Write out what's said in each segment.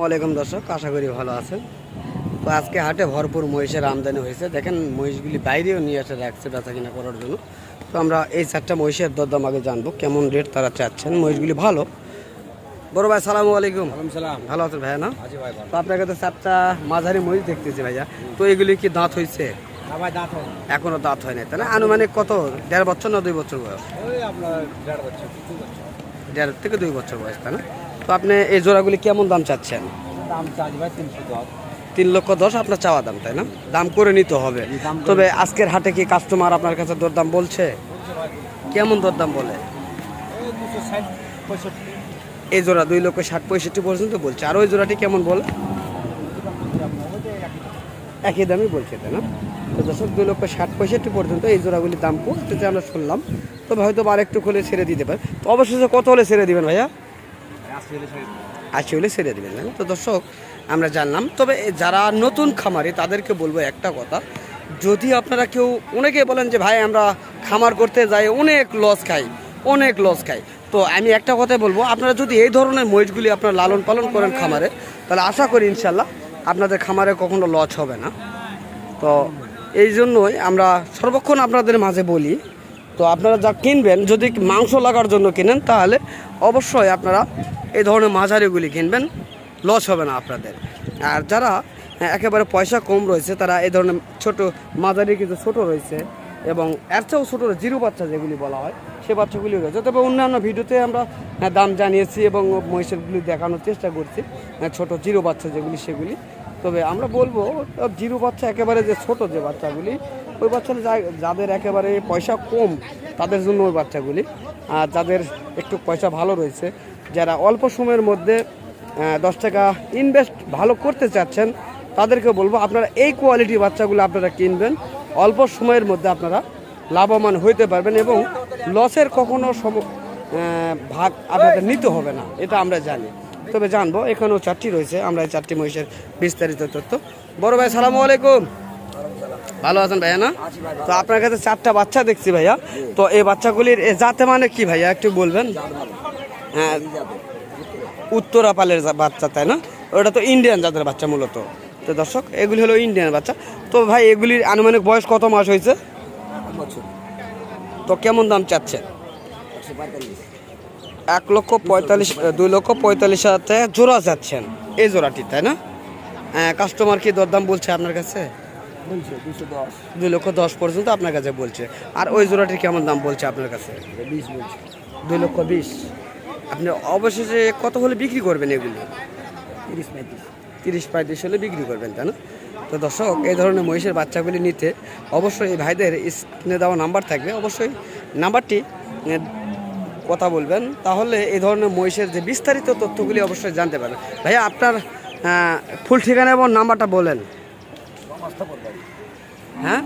ওয়ালাইকুম দর্শক আশা করি ভালো আছেন। তো আজকে হাটে ভরপুর মহিষের আমদানি হয়েছে। দেখেন মহিষগুলি বাইরেও নিয়ে এসে রাখছে বেচা কিনা করার জন্য। তো আমরা এই চারটা মহিষের দরদাম আগে জানব কেমন রেট তারা চাচ্ছেন মহিষগুলি ভালো। বড় ভাই সালামু আলাইকুম। ভালো আছেন ভাইয়া না? তো আপনার কাছে চারটা মাঝারি মহিষ দেখতেছি ভাইয়া। তো এগুলি কি দাঁত হয়েছে? হয় এখনও দাঁত হয় নাই তাই না? আনুমানিক কত? দেড় বছর না দুই বছর বয়স? দেড় থেকে দুই বছর বয়স তাই না? তো আপনি এই জোড়াগুলি কেমন দাম চাচ্ছেন? দাম চার্জ ভাই তিনশো দশ। তিন লক্ষ দশ আপনার চাওয়া দাম তাই না? দাম করে নিতে হবে। তবে আজকের হাটে কি কাস্টমার আপনার কাছে দরদাম বলছে? কেমন দরদাম বলে? এই জোড়া দুই লক্ষ ষাট পঁয়ষট্টি পর্যন্ত বলছে। আর ওই জোড়াটি কেমন বলে? একই দামই বলছে তাই না? তো দর্শক দুই লক্ষ ষাট পঁয়ষট্টি পর্যন্ত এই জোড়াগুলির দাম পড়তেছে আমরা শুনলাম। তবে হয়তো বা আরেকটু খুলে ছেড়ে দিতে পারে। তো অবশেষে কত হলে ছেড়ে দিবেন ভাইয়া? আশি হলে ছেড়ে দেবেন। না। তো দর্শক, আমরা জানলাম। তবে যারা নতুন খামারি, তাদেরকে বলব একটা কথা। যদি আপনারা কেউ, অনেকে বলেন যে, ভাই, আমরা খামার করতে যাই, অনেক লস খাই, অনেক লস খাই। তো আমি একটা কথাই বলব, আপনারা যদি এই ধরনের মহিষগুলি আপনারা লালন পালন করেন খামারে, তাহলে আশা করি ইনশাল্লাহ আপনাদের খামারে কখনো লস হবে না। তো এই জন্যই আমরা সর্বক্ষণ আপনাদের মাঝে বলি তো আপনারা যা কিনবেন, যদি মাংস লাগার জন্য কিনেন, তাহলে অবশ্যই আপনারা এই ধরনের মাঝারিগুলি কিনবেন। লস হবে না আপনাদের। আর যারা একেবারে পয়সা কম রয়েছে, তারা এই ধরনের ছোট, মাঝারি কিছু ছোট রয়েছে এবং এর চেয়েও ছোটো জিরো বাচ্চা যেগুলি বলা হয়, সে বাচ্চাগুলি রয়েছে। তবে অন্যান্য ভিডিওতে আমরা দাম জানিয়েছি এবং মহিষেরগুলি দেখানোর চেষ্টা করছি, ছোট জিরো বাচ্চা যেগুলি, সেগুলি। তবে আমরা বলব জিরো বাচ্চা একেবারে যে ছোট যে বাচ্চাগুলি, ওই বাচ্চা যাদের একেবারে পয়সা কম, তাদের জন্য ওই বাচ্চাগুলি। আর যাদের একটু পয়সা ভালো রয়েছে, যারা অল্প সময়ের মধ্যে দশ টাকা ইনভেস্ট ভালো করতে চাচ্ছেন, তাদেরকে বলব, আপনারা এই কোয়ালিটির বাচ্চাগুলো আপনারা কিনবেন। অল্প সময়ের মধ্যে আপনারা লাভবান হইতে পারবেন এবং লসের কখনো সম ভাগ আপনাদের নিতে হবে না, এটা আমরা জানি। তবে জানব এখানেও চারটি রয়েছে আমরা এই চারটি মহিষের বিস্তারিত তথ্য। বড় ভাই সালামু আলাইকুম। ভালো আছেন ভাইয়া না? তো আপনার কাছে চারটা বাচ্চা দেখছি ভাইয়া। তো এই বাচ্চাগুলির জাতে মানে কি ভাইয়া একটু বলবেন? হ্যাঁ উত্তরা পালের বাচ্চা তাই না? ওটা তো ইন্ডিয়ান জাতের বাচ্চা মূলত। তো দর্শক এগুলি হলো ইন্ডিয়ান বাচ্চা। তো ভাই এগুলির আনুমানিক বয়স কত মাস হয়েছে? তো কেমন দাম চাচ্ছে এক লক্ষ পঁয়তাল্লিশ দুই লক্ষ পঁয়তাল্লিশ হাজার টাকা জোড়া যাচ্ছেন। এই জোড়াটি তাই না? হ্যাঁ কাস্টমার কি দরদাম বলছে আপনার কাছে? বলছে দুশো দশ। দুই লক্ষ দশ পর্যন্ত আপনার কাছে বলছে। আর ওই জোড়াটির কেমন দাম বলছে আপনার কাছে? বিশ বলছে। দুই লক্ষ বিশ। আপনি অবশেষে কত হলে বিক্রি করবেন এগুলি? তিরিশ পঁয়ত্রিশ। তিরিশ পঁয়ত্রিশ হলে বিক্রি করবেন তাই না? তো দর্শক এই ধরনের মহিষের বাচ্চাগুলি নিতে অবশ্যই এই ভাইদের স্ক্রিনে দেওয়া নাম্বার থাকবে। অবশ্যই নাম্বারটি কথা বলবেন, তাহলে এই ধরনের মহিষের যে বিস্তারিত তথ্যগুলি অবশ্যই জানতে পারবেন। ভাইয়া, আপনার ফুল ঠিকানা এবং নাম্বারটা বলেন। হ্যাঁ?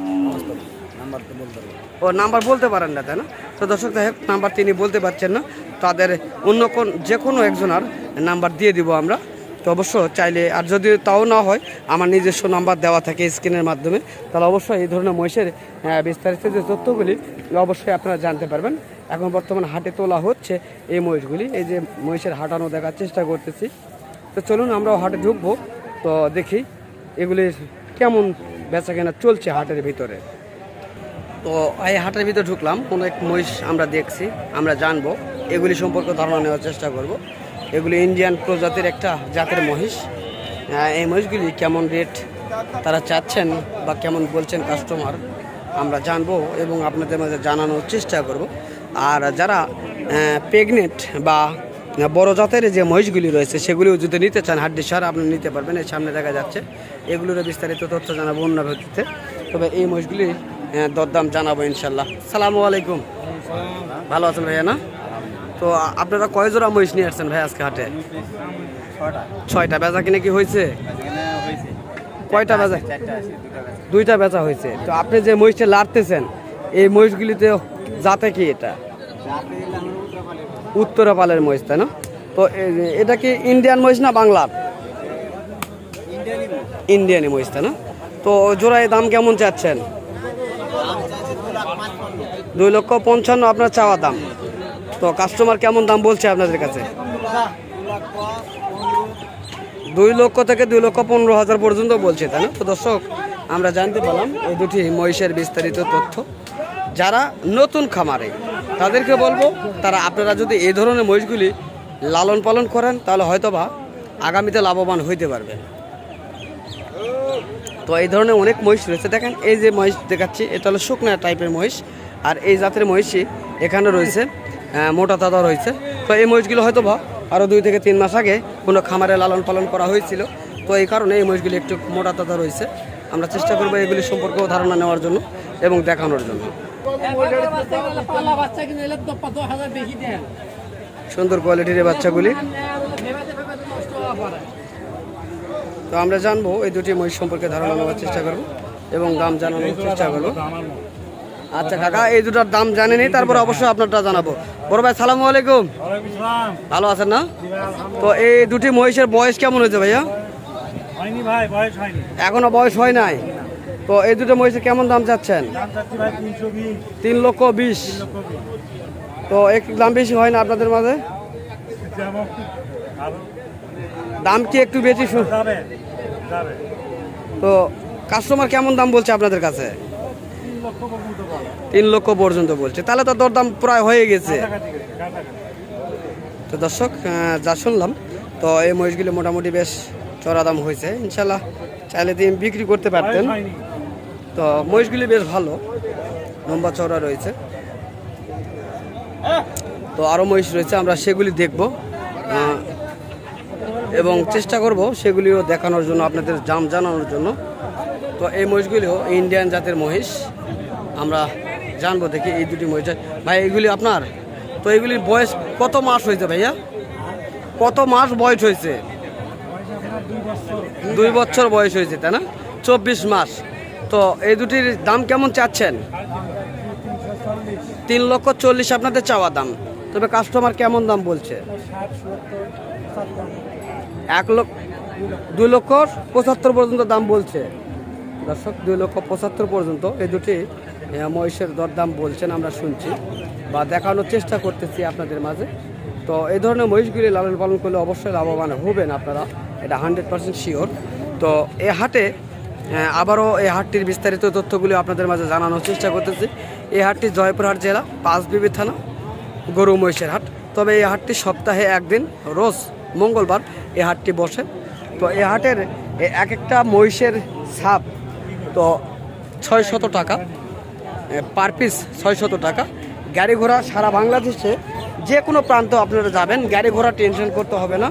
ও, নাম্বার বলতে পারেন না তাই না? তো দর্শক সাহেব নাম্বার তিনি বলতে পারছেন না। তাদের অন্য কোন, যে কোনো একজনের নাম্বার দিয়ে দিব আমরা। তো অবশ্য চাইলে, আর যদি তাও না হয়, আমার নিজস্ব নাম্বার দেওয়া থাকে স্ক্রিনের মাধ্যমে, তাহলে অবশ্যই এই ধরনের মহিষের বিস্তারিত যে তথ্যগুলি, অবশ্যই আপনারা জানতে পারবেন। এখন বর্তমান হাটে তোলা হচ্ছে এই মহিষগুলি। এই যে মহিষের হাঁটানো দেখার চেষ্টা করতেছি। তো চলুন আমরাও হাটে ঢুকবো। তো দেখি এগুলির কেমন বেচা কেনা চলছে হাটের ভিতরে। তো এই হাটের ভিতরে ঢুকলাম। অনেক মহিষ আমরা দেখছি, আমরা জানব। এগুলি সম্পর্কে ধারণা নেওয়ার চেষ্টা করব। এগুলি ইন্ডিয়ান প্রজাতির একটা জাতের মহিষ। এই মহিষগুলি কেমন রেট তারা চাচ্ছেন বা কেমন বলছেন কাস্টমার আমরা জানব এবং আপনাদের মাঝে জানানোর চেষ্টা করব। আর যারা প্রেগনেন্ট বা বড় জাতের যে মহিষগুলি রয়েছে, সেগুলিও যদি নিতে চান, হাড্ডি সার আপনি নিতে পারবেন, এর সামনে দেখা যাচ্ছে। এগুলোর বিস্তারিত তথ্য জানাব অন্য ভিত্তিতে। তবে এই মহিষগুলি দরদাম জানাব ইনশাল্লাহ সালামু আলাইকুম। ভালো আছেন ভাইয়া, না? তো আপনারা কয় জোড়া মহিষ নিয়ে আসছেন ভাই আজকে হাটে? ছয়টা। বেচা কিনে কি হয়েছে? কয়টা আছে দুইটা বেচা হয়েছে। তো আপনি যে মহিষটা লাড়তেছেন, এই মহিষগুলিতে জাতে কি এটা? উত্তরা পালের মহিষ, তাই না? তো এটা কি ইন্ডিয়ান মহিষ না বাংলার ইন্ডিয়ানি মহিষ, তাই না? তো জোড়ায় দাম কেমন চাচ্ছেন? দুই লক্ষ পঞ্চান্ন, আপনার চাওয়া দাম। তো কাস্টমার কেমন দাম বলছে আপনাদের কাছে? দুই লক্ষ থেকে দুই লক্ষ পনেরো হাজার পর্যন্ত বলছে, তাই না? তো দর্শক, আমরা জানতে পারলাম এই দুটি মহিষের বিস্তারিত তথ্য। যারা নতুন খামারে তাদেরকে বলব, তারা আপনারা যদি এই ধরনের মহিষগুলি লালন পালন করেন, তাহলে হয়তোবা আগামীতে লাভবান হইতে পারবেন তো এই ধরনের অনেক মহিষ রয়েছে। দেখেন, এই যে মহিষ দেখাচ্ছি, এটা হলো শুকনা টাইপের মহিষ, আর এই জাতের মহিষই এখানে রয়েছে মোটা তাজা রয়েছে। তো এই মহিষগুলো হয়তো বা আরও দুই থেকে তিন মাস আগে কোনো খামারে লালন পালন করা হয়েছিল। তো এই কারণে এই মহিষগুলি একটু মোটা তাজা রয়েছে। আমরা চেষ্টা করব এগুলি সম্পর্কেও ধারণা নেওয়ার জন্য এবং দেখানোর জন্য। সুন্দর কোয়ালিটির বাচ্চাগুলি। তো আমরা জানব এই দুটি মহিষ সম্পর্কে ধারণা নেওয়ার চেষ্টা করব এবং দাম জানানোর চেষ্টা করব। আচ্ছা কাকা এই দুটার দাম জানেনি তারপরে অবশ্যই আপনারটা জানাব। বড় ভাই সালামু আলাইকুম। ভালো আছেন না? তো এই দুটি মহিষের বয়স কেমন হয়েছে ভাইয়া? হয়নি ভাই বয়স হয়নি। এখনও বয়স হয় নাই? তো এই দুটো মহিষের কেমন দাম চাচ্ছেন? তিন লক্ষ বিশ। তো একটু দাম বেশি হয় না আপনাদের মাঝে? দাম কি একটু বেশি তো কাস্টমার কেমন দাম বলছে আপনাদের কাছে? তিন লক্ষ পর্যন্ত বলছে। তাহলে তো দরদাম প্রায় হয়ে গেছে। তো দর্শক যা শুনলাম তো এই মহিষগুলি মোটামুটি বেশ চড়া দাম হয়েছে। ইনশাল্লাহ চাইলে তিনি বিক্রি করতে পারতেন। তো মহিষগুলি বেশ ভালো, লম্বা চওড়া রয়েছে। তো আরও মহিষ রয়েছে, আমরা সেগুলি দেখব এবং চেষ্টা করব সেগুলিও দেখানোর জন্য, আপনাদের জাম জানানোর জন্য। তো এই মহিষগুলিও ইন্ডিয়ান জাতের মহিষ। আমরা জানব দেখি এই দুটি মহিষ ভাই এইগুলি আপনার? তো এইগুলির বয়স কত মাস হয়েছে ভাইয়া? কত মাস বয়স হয়েছে? দুই বছর বয়স হয়েছে, তাই না? চব্বিশ মাস। তো এই দুটির দাম কেমন চাচ্ছেন? তিন লক্ষ চল্লিশ আপনাদের চাওয়া দাম। তবে কাস্টমার কেমন দাম বলছে? এক লক্ষ, দুই লক্ষ পঁচাত্তর পর্যন্ত দাম বলছে। দর্শক, দুই লক্ষ পঁচাত্তর পর্যন্ত এই দুটি মহিষের দরদাম বলছেন আমরা শুনছি বা দেখানোর চেষ্টা করতেছি আপনাদের মাঝে। তো এই ধরনের মহিষগুলি লালন পালন করলে অবশ্যই লাভবান হবেন আপনারা, এটা হান্ড্রেড পার্সেন্ট শিওর তো এ হাটে আবারও এই হাটটির বিস্তারিত তথ্যগুলি আপনাদের মাঝে জানানোর চেষ্টা করতেছি। এই হাটটি জয়পুরহাট জেলা, পাঁচবিবি থানা, গরু মহিষের হাট। তবে এই হাটটি সপ্তাহে একদিন, রোজ মঙ্গলবার এই হাটটি বসে। তো এই হাটের এক একটা মহিষের ছাপ তো ছয় শত টাকা পার পিস ছয় শত টাকা। গাড়ি ঘোড়া সারা বাংলাদেশে যে কোনো প্রান্ত আপনারা যাবেন, গাড়ি ঘোড়া টেনশন করতে হবে না।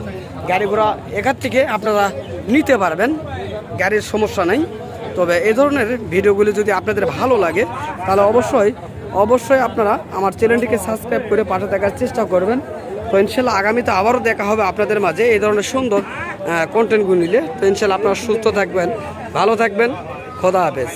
গাড়ি ঘোড়া এখান থেকে আপনারা নিতে পারবেন। গাড়ির সমস্যা নাই। তবে এ ধরনের ভিডিওগুলি যদি আপনাদের ভালো লাগে, তাহলে অবশ্যই অবশ্যই আপনারা আমার চ্যানেলটিকে সাবস্ক্রাইব করে পাশে দেখার চেষ্টা করবেন। তো ইনশাল্লাহ আগামীতে আবারও দেখা হবে আপনাদের মাঝে এই ধরনের সুন্দর কন্টেন্টগুলো নিলে তো ইনশাল্লাহ আপনারা সুস্থ থাকবেন, ভালো থাকবেন, খোদা হাফেজ।